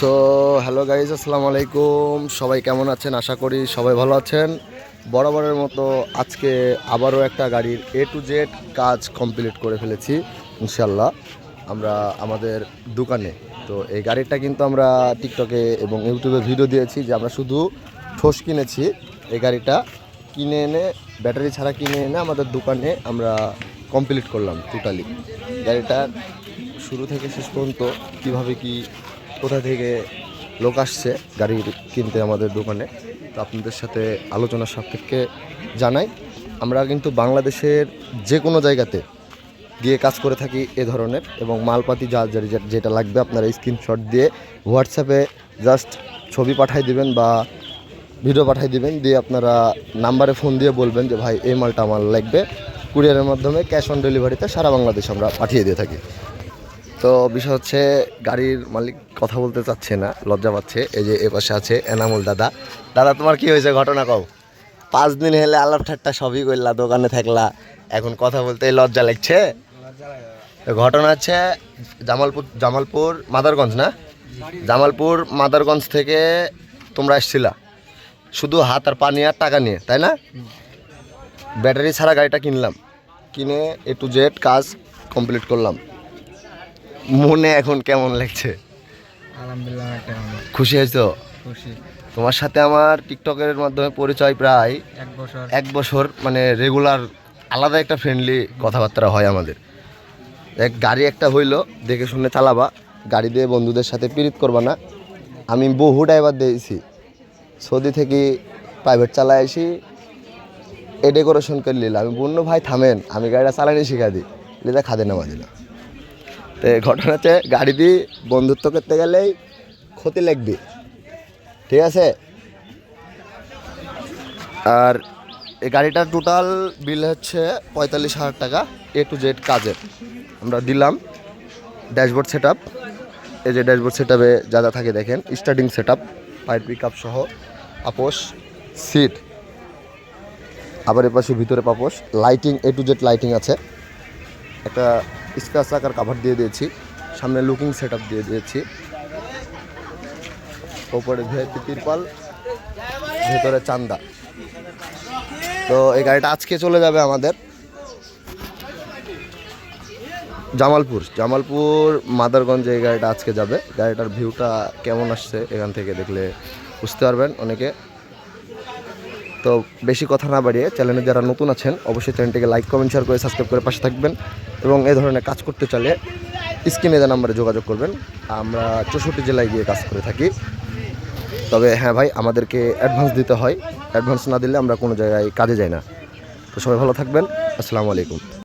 So hello guys আসসালামু আলাইকুম। সবাই কেমন আছেন? আশা করি সবাই ভালো আছেন। বরাবরের মতো আজকে আবারও একটা গাড়ির এ টু জেড কাজ কমপ্লিট করে ফেলেছি ইনশাল্লাহ আমরা আমাদের দোকানে। তো এই গাড়িটা কিন্তু আমরা টিকটকে এবং ইউটিউবে ভিডিও দিয়েছি যে আমরা শুধু ঠোস কিনেছি। এই গাড়িটা কিনে এনে, ব্যাটারি ছাড়া কিনে এনে আমাদের দোকানে আমরা কমপ্লিট করলাম টোটালি গাড়িটা শুরু থেকে শেষ পর্যন্ত কীভাবে কি কোথা থেকে লোক আসছে গাড়ি কিনতে আমাদের দোকানে, তো আপনাদের সাথে আলোচনার সাপেক্ষে জানাই। আমরা কিন্তু বাংলাদেশের যে কোনো জায়গাতে গিয়ে কাজ করে থাকি এ ধরনের এবং মালপাতি যা- যেটা লাগবে আপনারা স্ক্রিনশট দিয়ে হোয়াটসঅ্যাপে জাস্ট ছবি পাঠাই দিবেন বা ভিডিও পাঠাই দিবেন, দিয়ে আপনারা নাম্বারে ফোন দিয়ে বলবেন যে, ভাই, এই মালটা আমার লাগবে। কুরিয়ারের মাধ্যমে ক্যাশ অন ডেলিভারিতে সারা বাংলাদেশ আমরা পাঠিয়ে দিয়ে থাকি। তো বিষয় হচ্ছে গাড়ির মালিক কথা বলতে চাচ্ছে না, লজ্জা পাচ্ছে। এই যে এ পাশে আছে এনামুল দাদা। দাদা, তোমার কি হয়েছে ঘটনা কও? পাঁচ দিন হেলে আলাপ ঠাট্টা সবই করলা, দোকানে থাকলা, এখন কথা বলতে লজ্জা লাগছে? ঘটনা হচ্ছে জামালপুর জামালপুর, মাদারগঞ্জ না? জামালপুর, মাদারগঞ্জ থেকে তোমরা এসছিলা। শুধু হাত আর পানি আর টাকা নিয়ে, তাই না? ব্যাটারি ছাড়া গাড়িটা কিনলাম। কিনে এ টু জেড কাজ কমপ্লিট করলাম। মনে এখন কেমন লাগছে? আলহামদুলিল্লাহ খুশি হয়েছো? খুশি। তোমার সাথে আমার টিকটকের মাধ্যমে পরিচয় প্রায় এক বছর। এক বছর মানে রেগুলার আলাদা একটা ফ্রেন্ডলি কথাবার্তা হয় আমাদের। এক গাড়ি একটা হইল দেখে শুনে চালাবা। গাড়ি দিয়ে বন্ধুদের সাথে পিরিত করবা না। আমি বহু ড্রাইভার দিয়েছি। সৌদি থেকে প্রাইভেট চালায় আসি। এ ডেকোরেশন করে নিলাম। আমি বন্য ভাই থামেন। আমি গাড়িটা চালানি শিখা দিই। লিদা খাদে নামা দিলাম তো ঘটনা হচ্ছে দিয়ে বন্ধুত্ব করতে গেলেই ক্ষতি লাগবে। ঠিক আছে? আর এই গাড়িটার টোটাল বিল হচ্ছে পঁয়তাল্লিশ হাজার টাকা এ টু জেড কাজের। আমরা দিলাম ড্যাশবোর্ড সেট এই যে ড্যাশবোর্ড সেট যা যা থাকে দেখেন starting set up pipe pick up সহ আপোষ সিট আবার এ পাশে ভিতরে পাপোশ। Lighting A to Z lighting আছে। একটা স্ক্র্যাচ আকার কাভার দিয়ে দিয়েছি। সামনে লুকিং সেট দিয়ে দিয়েছি। ওপরে ভিআইপি তিরপাল, ভেতরে চান্দা। তো এই গাড়িটা আজকে চলে যাবে আমাদের জামালপুর। জামালপুর, মাদারগঞ্জ এই গাড়িটা আজকে যাবে। গাড়িটার ভিউটা কেমন আসছে এখান থেকে দেখলে বুঝতে পারবেন অনেকে। তো বেশি কথা না বাড়িয়ে চ্যানেলে যারা নতুন আছেন, অবশ্যই চ্যানেলটিকে লাইক কমেন্ট শেয়ার করে সাবস্ক্রাইব করে পাশে থাকবেন এবং এ ধরনের কাজ করতে চাইলে স্ক্রিনে যে নাম্বারে যোগাযোগ করবেন। আমরা চৌষট্টি জেলায় গিয়ে কাজ করে থাকি। তবে হ্যাঁ ভাই, আমাদেরকে অ্যাডভান্স দিতে হয়। অ্যাডভান্স না দিলে আমরা কোনো জায়গায় কাজে যাই না। তো সবাই ভালো থাকবেন। আসসালামু আলাইকুম।